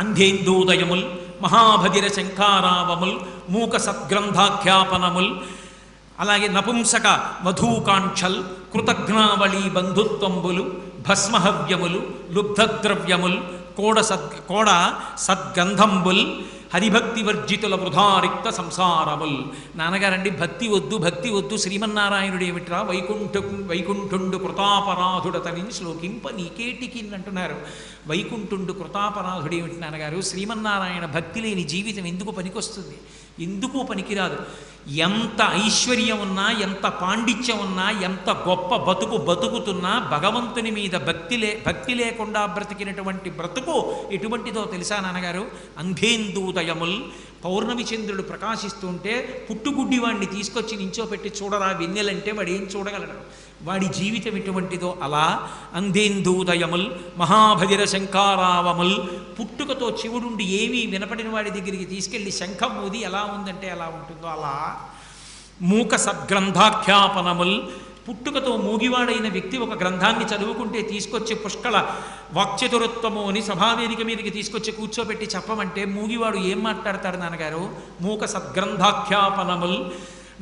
అంధేందోదయముల్ మహాభగిర శంఖారావముల్ మూక సద్గ్రంథాఖ్యాపనముల్ అలాగే నపుంసక వధూకాంక్షల్ కృతజ్ఞావళి బంధుత్వంబులు భస్మహవ్యములు లుబ్ధద్రవ్యముల్ కోడ సద్ కోడ సద్గంధంబుల్ హరిభక్తి వర్జితుల వృధారిక్త సంసారముల్. నాన్నగారండి భక్తి వద్దు భక్తి వద్దు శ్రీమన్నారాయణుడు ఏమిట్రా వైకుంఠ వైకుంఠుండు కృతాపరాధుడతని శ్లోకింప నీకేటికి అంటున్నారు వైకుంఠుండు కృతాపరాధుడు ఏమిటి నాన్నగారు? శ్రీమన్నారాయణ భక్తి లేని జీవితం ఎందుకు పనికొస్తుంది? ఎందుకు పనికిరాదు. ఎంత ఐశ్వర్యం ఉన్నా ఎంత పాండిత్యం ఉన్నా ఎంత గొప్ప బతుకు బతుకుతున్నా భగవంతుని మీద భక్తి లే భక్తి లేకుండా బ్రతికినటువంటి బ్రతుకు ఎటువంటిదో తెలుసా నాన్నగారు? అంధేందూదయముల్ పౌర్ణమి చంద్రుడు ప్రకాశిస్తుంటే పుట్టుగుడ్డి వాడిని తీసుకొచ్చి నించోపెట్టి చూడరా వెన్నెలంటే వాడు ఏం చూడగలడు? వాడి జీవితం ఎటువంటిదో అలా అందేందూదయముల్ మహాభగిర శంకారావముల్ పుట్టుకతో శివుడుండి ఏమీ వినపడిన వాడి దగ్గరికి తీసుకెళ్ళి శంఖం ఊది ఎలా ఉందంటే ఎలా ఉంటుందో అలా మూక సద్గ్రంథాఖ్యాపనముల్ పుట్టుకతో మూగివాడైన వ్యక్తి ఒక గ్రంథాన్ని చదువుకుంటే తీసుకొచ్చి పుష్కళ వాక్చతురత్వము అని సభావేదిక మీదకి తీసుకొచ్చి కూర్చోబెట్టి చెప్పమంటే మూగివాడు ఏం మాట్లాడతాడు నాన్నగారు? మూక సద్గ్రంథాఖ్యాపనముల్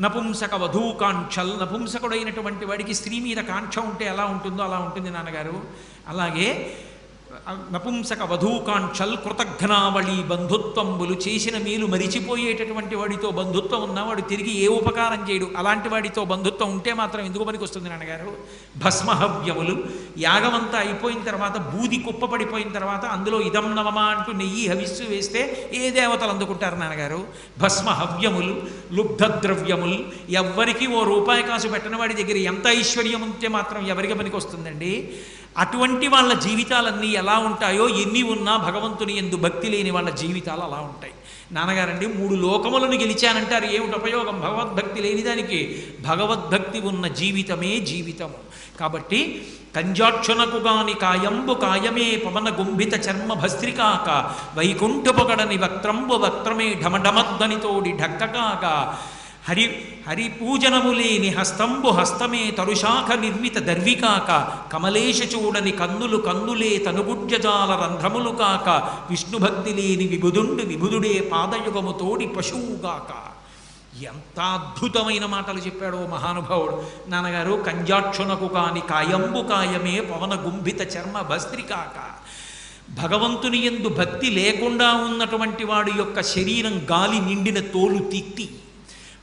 నపుంసక వధూకాంక్షల్. నపుంసకుడైనటువంటి వాడికి స్త్రీ మీద కాంక్ష ఉంటే ఎలా ఉంటుందో అలా ఉంటుంది నాన్నగారు. అలాగే నపుంసక వధూకాంక్షల్ కృతఘ్నావళి బంధుత్వంబులు చేసిన మేలు మరిచిపోయేటటువంటి వాడితో బంధుత్వం ఉన్నవాడు తిరిగి ఏ ఉపకారం చేయడు. అలాంటి వాడితో బంధుత్వం ఉంటే మాత్రం ఎందుకు పనికి వస్తుంది నాన్నగారు? భస్మహవ్యములు యాగమంతా అయిపోయిన తర్వాత బూది కుప్పపడిపోయిన తర్వాత అందులో ఇదం నవమా అంటూ నెయ్యి హవిస్సు వేస్తే ఏ దేవతలు అందుకుంటారు నాన్నగారు? భస్మహవ్యములు లుబ్ధద్రవ్యములు ఎవ్వరికి ఓ రూపాయి కాసు పెట్టిన వాడి దగ్గర ఎంత ఐశ్వర్యం ఉంటే మాత్రం ఎవరికి పనికి వస్తుందండి అటువంటి వాళ్ళ జీవితాలన్నీ ఎలా ఉంటాయో ఎన్ని ఉన్నా భగవంతుని ఎందు భక్తి లేని వాళ్ళ జీవితాలు అలా ఉంటాయి. నాన్నగారండి మూడు లోకములను గెలిచానంటారు. ఏమిటి ఉపయోగం? భగవద్భక్తి లేని దానికి. భగవద్భక్తి ఉన్న జీవితమే జీవితము కాబట్టి కంజాక్షునకు గాని కాయంబు కాయమే పవన గుంభిత చర్మ భస్త్రికాక వైకుంఠపొగడని వక్త్రంబు వక్త్రమే ఢమఢమద్దనితోడి ఢక్కకాక హరి హరి పూజనము లేని హస్తంబు హస్తమే తరుశాఖ నిర్మిత దర్వికాక కమలేశ చూడని కన్నులు కన్నులే తనుగుడ్జజాల రంధ్రములు కాక విష్ణుభక్తి లేని విబుధుండు విబుధుడే పాదయుగము తోడి పశువుగాక. ఎంత అద్భుతమైన మాటలు చెప్పాడో మహానుభావుడు. నాన్నగారు కంజాక్షునకు కాని కాయంబు కాయమే పవన గుంభిత చర్మ భస్త్రికాక. భగవంతుని ఎందు భక్తి లేకుండా ఉన్నటువంటి వాడి యొక్క శరీరం గాలి నిండిన తోలు తిత్తి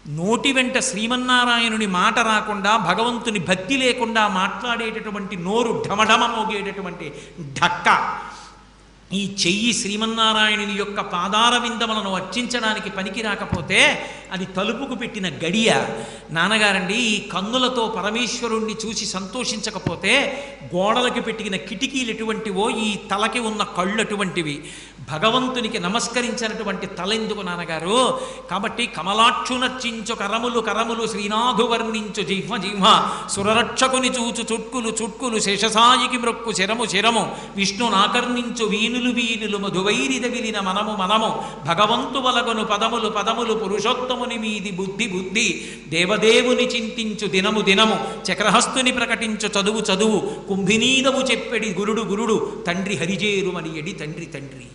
నోటి వెంట శ్రీమన్నారాయణుని మాట రాకుండా భగవంతుని భక్తి లేకుండా మాట్లాడేటటువంటి నోరు ఢమఢమ మోగేటటువంటి ఢక్క. ఈ చెయ్యి శ్రీమన్నారాయణుని యొక్క పాదార విందములను అర్చించడానికి పనికి రాకపోతే అది తలుపుకు పెట్టిన గడియ. నాన్నగారండి ఈ కన్నులతో పరమేశ్వరుణ్ణి చూసి సంతోషించకపోతే గోడలకి పెట్టిన కిటికీలు ఎటువంటివో ఈ తలకి ఉన్న కళ్ళు అటువంటివి. భగవంతునికి నమస్కరించినటువంటి తలెందుకు నాన్నగారు? కాబట్టి కమలాక్షునర్చించు కరములు కరములు శ్రీనాథు వర్ణించు జిహ్మ జిహ్మ సురరక్షకుని చూచు చుట్కులు చుట్కులు శేషసాయికి మృక్కు శరము శరము. విష్ణు నాకర్ణించు వీనులు వీనులు మధువైరిద విలిన మనము మనము. భగవంతువలగను పదములు పదములు పురుషోత్తముని మీది బుద్ధి బుద్ధి. దేవదేవుని చింతించు దినము దినము. చక్రహస్తుని ప్రకటించు చదువు చదువు. కుంభినీదవు చెప్పెడి గురుడు గురుడు. తండ్రి హరిజేరుమని ఎడి తండ్రి తండ్రి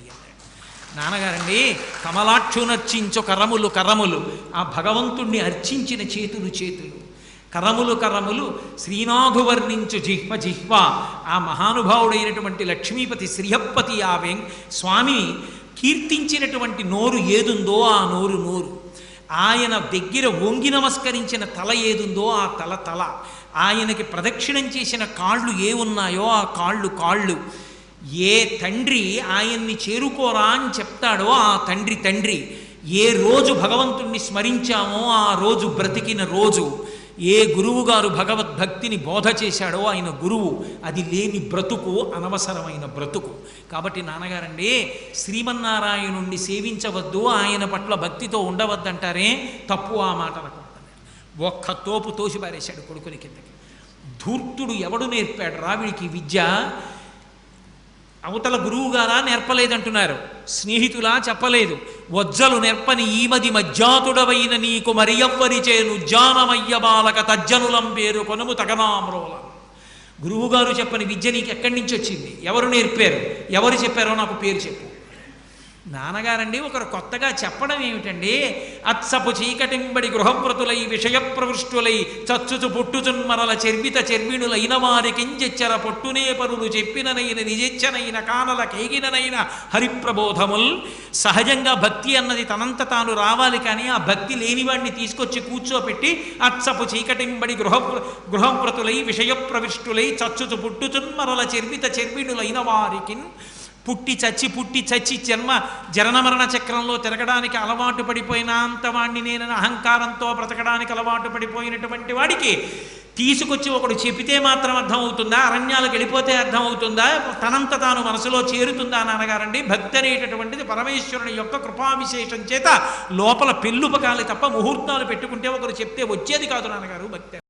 నాన్నగారండి కమలాక్షునర్చించు కరములు కరములు. ఆ భగవంతుణ్ణి అర్చించిన చేతులు చేతులు. కరములు కరములు శ్రీనాథు వర్ణించు జిహ్వ జిహ్వ. ఆ మహానుభావుడైనటువంటి లక్ష్మీపతి శ్రీహప్పతి ఆ వెంక్ స్వామిని కీర్తించినటువంటి నోరు ఏదుందో ఆ నోరు నోరు. ఆయన దగ్గర వంగి నమస్కరించిన తల ఏదుందో ఆ తల తల. ఆయనకి ప్రదక్షిణం చేసిన కాళ్ళు ఏ ఉన్నాయో ఆ కాళ్ళు కాళ్ళు. ఏ తండ్రి ఆయన్ని చేరుకోరా అని చెప్తాడో ఆ తండ్రి తండ్రి. ఏ రోజు భగవంతుణ్ణి స్మరించామో ఆ రోజు బ్రతికిన రోజు. ఏ గురువుగారు భగవద్భక్తిని బోధ చేశాడో ఆయన గురువు అది లేని బ్రతుకు అనవసరమైన బ్రతుకు. కాబట్టి నాన్నగారండి శ్రీమన్నారాయణుణ్ణి సేవించవద్దు ఆయన పట్ల భక్తితో ఉండవద్దంటారే తప్పు ఆ మాట అనుకుంటున్నాడు ఒక్క తోపు తోసి పారేశాడు కొడుకుని కిందకి. ధూర్తుడు ఎవడు నేర్పాడు రావిడికి విద్య? అవతల గురువుగారా నేర్పలేదంటున్నారు. స్నేహితులా చెప్పలేదు. వజ్జలు నేర్పని ఈమది మజ్జాతుడవైన నీకు మరియవ్వరి చేను జానమయ్య బాలక తజ్జనులం పేరు కొనము తగనామ్రోల. గురువుగారు చెప్పని విద్య నీకు ఎక్కడి నుంచి వచ్చింది? ఎవరు నేర్పారు? ఎవరు చెప్పారో నాకు పేరు చెప్పు. నాన్నగారండి ఒకరు కొత్తగా చెప్పడం ఏమిటండి? అత్సపు చీకటింబడి గృహవ్రతులై విషయ ప్రవృష్టులై చచ్చుచు పుట్టుచున్మరల చెర్విత చెర్విణులైన వారికించెచ్చర పొట్టునే పరులు చెప్పిననైన నిజెచ్చనైన కానల కేగిననైన హరిప్రబోధముల్. సహజంగా భక్తి అన్నది తనంత తాను రావాలి కానీ ఆ భక్తి లేనివాడిని తీసుకొచ్చి కూర్చోపెట్టి అత్సపు చీకటింబడి గృహ గృహవ్రతులై విషయ ప్రవిష్టులై చచ్చుచు పుట్టుచున్మరల చెర్విత చెర్విణులైన వారికిన్ పుట్టి చచ్చి పుట్టి చచ్చి జన్మ జననమరణ చక్రంలో తిరగడానికి అలవాటు పడిపోయినంత వాణ్ణి నేనని అహంకారంతో బ్రతకడానికి అలవాటు పడిపోయినటువంటి వాడికి తీసుకొచ్చి ఒకడు చెబితే మాత్రం అర్థమవుతుందా? అరణ్యాలకు వెళ్ళిపోతే అర్థమవుతుందా? తనంత తాను మనసులో చేరుతుందా నాన్నగారండి? భక్తి అనేటటువంటిది పరమేశ్వరుని యొక్క కృపావిశేషం చేత లోపల పెళ్ళుపకాలి తప్ప ముహూర్తాలు పెట్టుకుంటే ఒకరు చెప్తే వచ్చేది కాదు నాన్నగారు భక్తి.